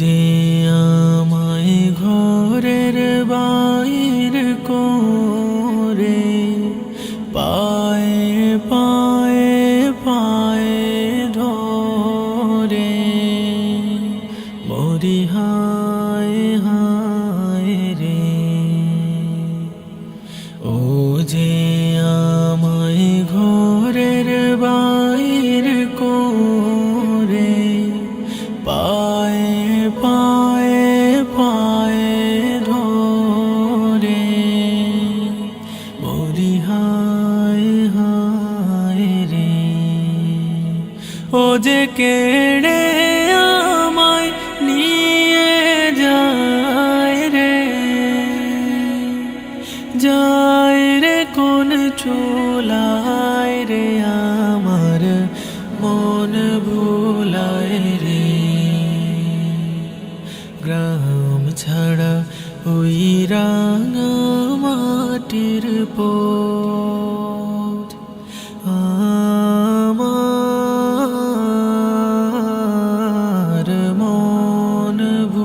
যে আমায় ঘরের বাইর করে, পায়ে পায়ে পায়ে ধরে, মরি হায় হায় রে। ও যে ও যে কেড়ে আমায় নিয়ে যায় রে। যায় রে কোন চুলায় রে আমার মন ভুলায় রে। গ্রাম ছাড়া ওই রাঙা মাটির পথ ne vous